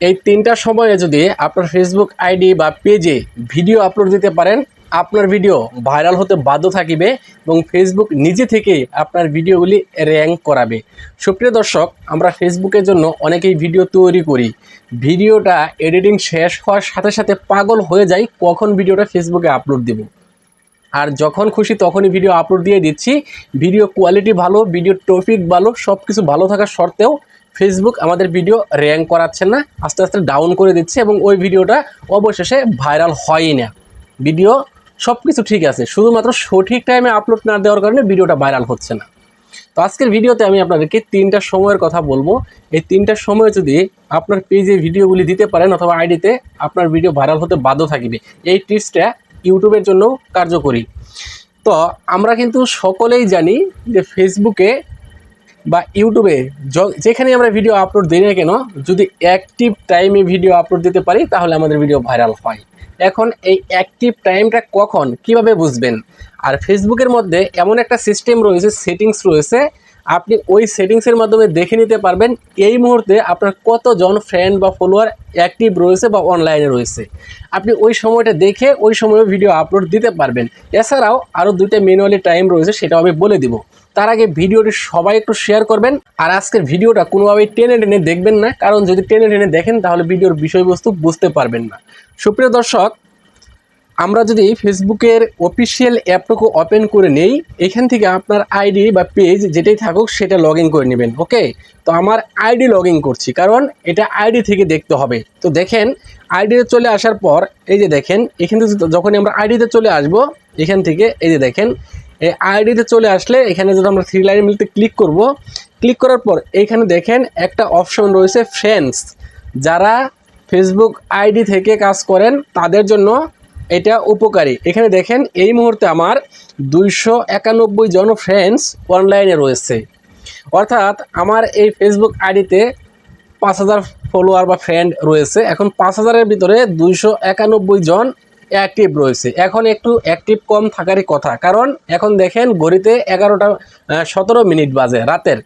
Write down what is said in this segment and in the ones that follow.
এই তিনটা সময়ে যদি আপনার ফেসবুক আইডি বা পেজে ভিডিও আপলোড দিতে পারেন, আপনার ভিডিও ভাইরাল হতে বাধ্য থাকিবে এবং ফেসবুক নিজে থেকেই আপনার ভিডিওগুলি র্যাঙ্ক করাবে। সুপ্রিয় দর্শক, আমরা ফেসবুকের জন্য অনেকেই ভিডিও তৈরি করি। ভিডিওটা এডিটিং শেষ হওয়ার সাথে সাথে পাগল হয়ে যায় কখন ভিডিওটা ফেসবুকে আপলোড দেব। আর যখন খুশি তখনই ভিডিও আপলোড দিয়ে দিচ্ছি। ভিডিও কোয়ালিটি ভালো ভিডিও টপিক ভালো সব কিছু ভালো থাকার সত্ত্বেও ফেসবুক আমাদের ভিডিও র্যাঙ্ক করাচ্ছে না, আস্তে আস্তে ডাউন করে দিচ্ছে এবং ওই ভিডিওটা অবশেষে ভাইরাল হয়ই না ভিডিও সব কিছু ঠিক আছে, শুধুমাত্র সঠিক টাইমে আপলোড না দেওয়ার কারণে ভিডিওটা ভাইরাল হচ্ছে না। তো আজকের ভিডিওতে আমি আপনাদেরকে তিনটা সময়ের কথা বলব। এই তিনটা সময় যদি আপনার পেজে ভিডিওগুলি দিতে পারেন অথবা আইডিতে আপনার ভিডিও ভাইরাল হতে বাধ্য থাকবে। এই টিপসটা ইউটিউবের জন্য কার্যকরী। তো আমরা কিন্তু সকলেই জানি যে ফেসবুকে বা ইউটিউবে যেখানে আমরা ভিডিও আপলোড দিই না কেন, যদি অ্যাক্টিভ টাইমে ভিডিও আপলোড দিতে পারি, তাহলে আমাদের ভিডিও ভাইরাল হয়। এখন এই অ্যাক্টিভ টাইমটা কখন? কীভাবে বুঝবেন? আর ফেসবুকের মধ্যে এমন একটা সিস্টেম রয়েছে সেটিংস রয়েছে আপনি ওই সেটিংসের মাধ্যমে দেখে নিতে পারবেন এই মুহূর্তে আপনার কতজন ফ্রেন্ড বা ফলোয়ার অ্যাক্টিভ রয়েছে বা অনলাইনে রয়েছে। আপনি ওই সময়টা দেখে ওই সময়ে ভিডিও আপলোড দিতে পারবেন। এছাড়াও আরও দুইটা ম্যানুয়ালি টাইম রয়েছে, সেটাও আমি বলে দিব। তার আগে ভিডিওটি সবাই একটু শেয়ার করবেন, আর আজকের ভিডিওটা কোনোভাবেই টেনে টেনে দেখবেন না, কারণ যদি টেনে টেনে দেখেন তাহলে ভিডিওর বিষয়বস্তু বুঝতে পারবেন না। সুপ্রিয় দর্শক আমরা যদি ফেসবুকের অফিসিয়াল অ্যাপটুকু ওপেন করে নেই, এখান থেকে আপনার আইডি বা পেজ যেটাই থাকুক সেটা লগ করে নেবেন ওকে তো আমার আইডি লগ করছি, কারণ এটা আইডি থেকে দেখতে হবে। তো দেখেন আইডিতে চলে আসার পর, এই যে দেখেন, এখান থেকে যখন আমরা আইডিতে চলে আসব, এখান থেকে এই যে দেখেন, এই আইডিতে চলে আসলে এখানে যদি আমরা থ্রি লাইন মিলতে ক্লিক করব ক্লিক করার পর এইখানে দেখেন একটা অপশন রয়েছে ফ্রেন্ডস যারা ফেসবুক আইডি থেকে কাজ করেন, তাদের জন্য এটা উপকারী। এখানে দেখেন, এই মুহূর্তে আমার দুইশো একানব্বই জন ফ্রেন্ডস অনলাইনে রয়েছে। অর্থাৎ আমার এই ফেসবুক আইডিতে পাঁচ হাজার ফলোয়ার বা ফ্রেন্ড রয়েছে। এখন পাঁচ হাজারের ভিতরে দুইশো একানব্বই জন অ্যাক্টিভ রয়েছে। এখন একটু অ্যাক্টিভ কম থাকারই কথা। কারণ এখন দেখেন, ঘড়িতে এগারোটা সতেরো মিনিট বাজে রাতের।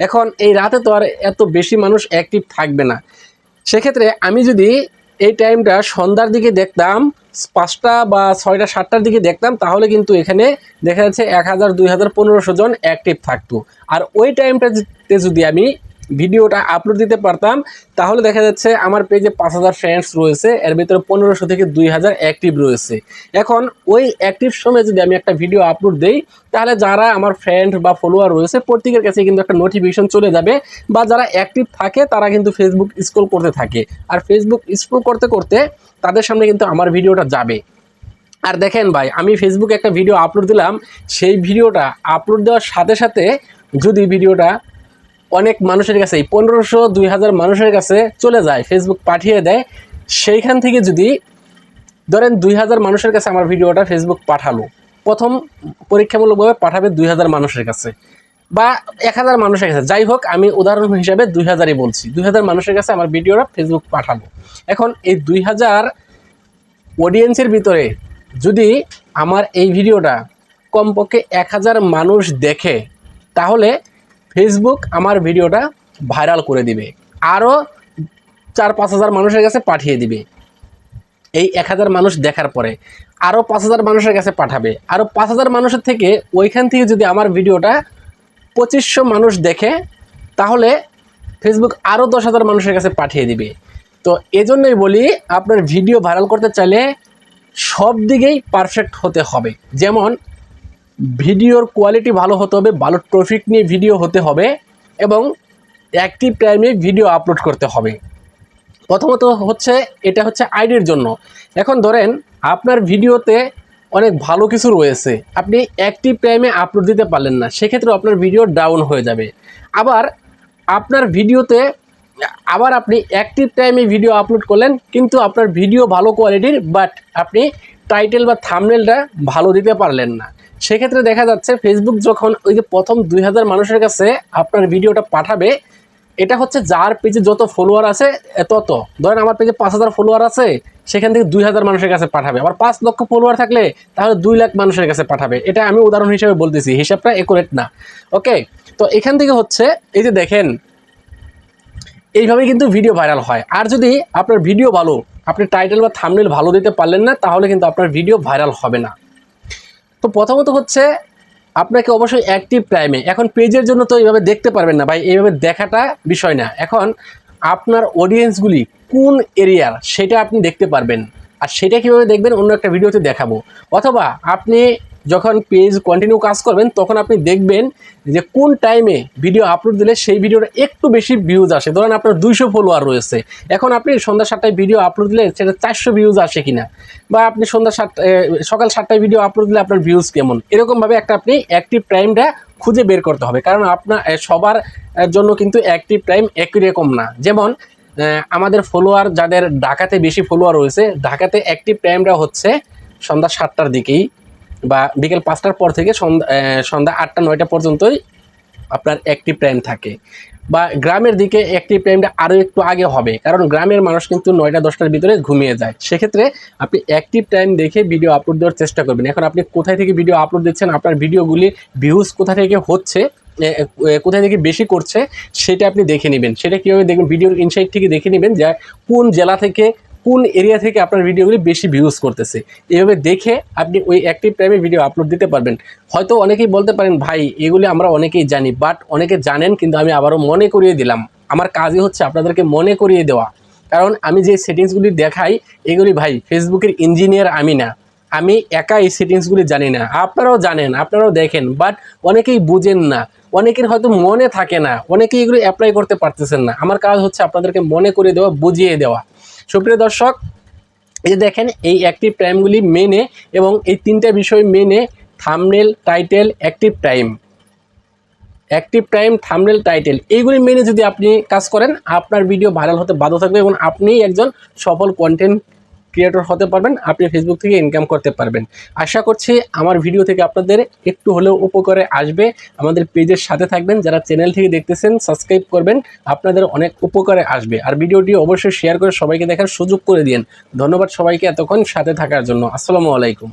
এখন এই রাতে তো আর এত বেশি মানুষ অ্যাক্টিভ থাকবে না। সেক্ষেত্রে আমি যদি এই টাইমটা সন্ধ্যার দিকে দেখতাম, পাঁচটা বা ছয়টা, সাতটার দিকে দেখতাম, তাহলে কিন্তু এখানে দেখা যাচ্ছে এক হাজার, দুই হাজার, পনেরোশো জন অ্যাক্টিভ থাকতো। আর ওই টাইমটাতে যদি আমি ভিডিওটা আপলোড দিতে পারতাম, তাহলে দেখা যাচ্ছে আমার পেজে পাঁচ হাজার ফ্রেন্ডস রয়েছে, এর ভিতরে পনেরোশো থেকে দুই হাজার অ্যাক্টিভ রয়েছে। এখন ওই অ্যাক্টিভ সময়ে যদি আমি একটা ভিডিও আপলোড দেই, তাহলে যারা আমার ফ্রেন্ড বা ফলোয়ার রয়েছে, প্রত্যেকের কাছে কিন্তু একটা নোটিফিকেশন চলে যাবে, বা যারা অ্যাক্টিভ থাকে, তারা কিন্তু ফেসবুক স্ক্রল করতে থাকে। আর ফেসবুক স্ক্রল করতে করতে তাদের সামনে কিন্তু আমার ভিডিওটা যাবে। আর দেখেন ভাই, আমি ফেসবুকে একটা ভিডিও আপলোড দিলাম, সেই ভিডিওটা আপলোড দেওয়ার সাথে সাথে যদি ভিডিওটা অনেক মানুষের কাছে, এই পনেরোশো দুই হাজার মানুষের কাছে চলে যায় ফেসবুক পাঠিয়ে দেয়। সেইখান থেকে যদি ধরেন দুই হাজার মানুষের কাছে আমার ভিডিওটা ফেসবুক পাঠালো, প্রথম পরীক্ষামূলকভাবে পাঠাবে দুই হাজার মানুষের কাছে বা এক হাজার মানুষের কাছে। যাই হোক, আমি উদাহরণ হিসাবে দুই হাজারই বলছি দুই হাজার মানুষের কাছে আমার ভিডিওটা ফেসবুক পাঠালো। এখন এই দুই হাজার অডিয়েন্সের ভিতরে যদি আমার এই ভিডিওটা কমপক্ষে এক হাজার মানুষ দেখে, তাহলে ফেসবুক আমার ভিডিওটা ভাইরাল করে দিবে। আরও চার পাঁচ হাজার মানুষের কাছে পাঠিয়ে দিবে। এই এক হাজার মানুষ দেখার পরে আরও পাঁচ হাজার মানুষের কাছে পাঠাবে। আরও পাঁচ হাজার মানুষের থেকে ওইখান থেকে যদি আমার ভিডিওটা পঁচিশশো মানুষ দেখে, তাহলে ফেসবুক আরও দশ হাজার মানুষের কাছে পাঠিয়ে দিবে। তো এজন্যই বলি, আপনার ভিডিও ভাইরাল করতে চাইলে সব দিকেই পারফেক্ট হতে হবে। যেমন ভিডিওর কোয়ালিটি ভালো হতে হবে, ভালো ট্রফিক নিয়ে ভিডিও হতে হবে এবং অ্যাক্টিভ টাইমে ভিডিও আপলোড করতে হবে। প্রথমত হচ্ছে, এটা হচ্ছে আইডির জন্য। এখন ধরেন, আপনার ভিডিওতে অনেক ভালো কিছু রয়েছে, আপনি অ্যাক্টিভ টাইমে আপলোড দিতে পারলেন না, সেক্ষেত্রে আপনার ভিডিও ডাউন হয়ে যাবে। আবার, আপনার ভিডিওতে আবার আপনি অ্যাক্টিভ টাইমে ভিডিও আপলোড করলেন, কিন্তু আপনার ভিডিও ভালো কোয়ালিটির বাট আপনি টাইটেল বা থামনেলটা ভালো দিতে পারলেন না। সেক্ষেত্রে দেখা যাচ্ছে ফেসবুক যখন ওই যে প্রথম দুই হাজার মানুষের কাছে আপনার ভিডিওটা পাঠাবে, এটা হচ্ছে যার পেজে যত ফলোয়ার আছে তত। ধরেন আমার পেজে পাঁচ হাজার ফলোয়ার আছে, সেখান থেকে দুই হাজার মানুষের কাছে পাঠাবে। আবার পাঁচ লক্ষ ফলোয়ার থাকলে তাহলে দুই লাখ মানুষের কাছে পাঠাবে। এটা আমি উদাহরণ হিসেবে বলতেছি, হিসাবটা একুরেট না। ওকে তো এখান থেকে হচ্ছে, এই যে দেখেন এইভাবে কিন্তু ভিডিও ভাইরাল হয়। আর যদি আপনার ভিডিও ভালো, আপনি টাইটেল বা থামনেল ভালো দিতে পারলেন না, তাহলে কিন্তু আপনার ভিডিও ভাইরাল হবে না। তো প্রথমত হচ্ছে আপনাকে অবশ্যই অ্যাক্টিভ টাইমে এখন পেজের জন্য তো এইভাবে দেখতে পারবেন না ভাই, এইভাবে দেখাটা বিষয় না। এখন আপনার অডিয়েন্সগুলি কোন এরিয়ার সেটা আপনি দেখতে পারবেন। আর সেটা কীভাবে দেখবেন, অন্য একটা ভিডিওতে দেখাবো। অথবা আপনি যখন পেজ কন্টিনিউ কাজ করবেন, তখন আপনি দেখবেন যে কোন টাইমে ভিডিও আপলোড দিলে সেই ভিডিওটা একটু বেশি ভিউজ আসে। ধরেন আপনার দুইশো ফলোয়ার রয়েছে। এখন আপনি সন্ধ্যা সাতটায় ভিডিও আপলোড দিলে সেটা চারশো ভিউজ আসে কিনা? বা আপনি সন্ধ্যা সাত সকাল সাতটায় ভিডিও আপলোড দিলে আপনার ভিউজ কেমন? এরকমভাবে একটা আপনি অ্যাক্টিভ টাইমটা খুঁজে বের করতে হবে। কারণ আপনার সবার জন্য কিন্তু অ্যাক্টিভ টাইম একই রকম না। যেমন আমাদের ফলোয়ার যাদের ঢাকাতে বেশি ফলোয়ার রয়েছে, ঢাকাতে অ্যাক্টিভ টাইমটা হচ্ছে সন্ধ্যা সাতটার দিকেই। বা বিকেল পাঁচটার পর থেকে সন্ধ্যা সন্ধ্যা আটটা, নয়টা পর্যন্তই আপনার অ্যাক্টিভ টাইম থাকে। বা গ্রামের দিকে অ্যাক্টিভ টাইমটা আরও একটু আগে হবে, কারণ গ্রামের মানুষ কিন্তু নয়টা, দশটার ভিতরে ঘুমিয়ে যায়। সেক্ষেত্রে আপনি অ্যাক্টিভ টাইম দেখে ভিডিও আপলোড দেওয়ার চেষ্টা করবেন। এখন আপনি কোথায় থেকে ভিডিও আপলোড দিচ্ছেন, আপনার ভিডিওগুলি ভিউজ কোথা থেকে হচ্ছে কোথায় থেকে বেশি করছে, সেটা আপনি দেখে নেবেন। সেটা কীভাবে দেখবেন? ভিডিওর ইনসাইট থেকে দেখে নেবেন যে কোন জেলা থেকে কোন এরিয়া থেকে আপনার ভিডিওগুলি বেশি ভিউজ করতেছে? এইভাবে দেখে আপনি ওই অ্যাক্টিভ টাইমে ভিডিও আপলোড দিতে পারবেন। হয়তো অনেকেই বলতে পারেন, ভাই, এগুলি আমরা অনেকেই জানি বাট অনেকে জানেন, কিন্তু আমি আবারও মনে করিয়ে দিলাম। আমার কাজই হচ্ছে আপনাদেরকে মনে করিয়ে দেওয়া। কারণ আমি যে সেটিংসগুলি দেখাই, এগুলি, ভাই ফেসবুকের ইঞ্জিনিয়ার আমি না। আমি একা এই সেটিংসগুলি জানি না। আপনারাও জানেন, আপনারাও দেখেন বাট অনেকেই বুঝেন না। অনেকের হয়তো মনে থাকে না। অনেকেই এগুলো অ্যাপ্লাই করতে পারতেছেন না। আমার কাজ হচ্ছে আপনাদেরকে মনে করে দেওয়া, বুঝিয়ে দেওয়া। সুপ্রিয় দর্শক, এই যে দেখেন, এই অ্যাক্টিভ টাইমগুলি মেনে এবং এই তিনটা বিষয় মেনে thumbnail title active time active time thumbnail title এইগুলি মেনে যদি আপনি কাজ করেন, আপনার ভিডিও ভাইরাল হতে বাধ্য থাকবে এবং আপনি একজন সফল কন্টেন্ট ক্রিয়েটর হতে পারবেন, আপনি ফেসবুক থেকে ইনকাম করতে পারবেন। আশা করছি আমার ভিডিও থেকে আপনাদের একটু হলেও উপকারে আসবে। আমাদের পেজের সাথে থাকবেন, যারা চ্যানেল থেকে দেখতেছেন সাবস্ক্রাইব করবেন, আপনাদের অনেক উপকারে আসবে। আর ভিডিওটি অবশ্যই শেয়ার করে সবাইকে দেখার সুযোগ করে দিন ধন্যবাদ সবাইকে এতক্ষণ সাথে থাকার জন্য। আসসালামু আলাইকুম।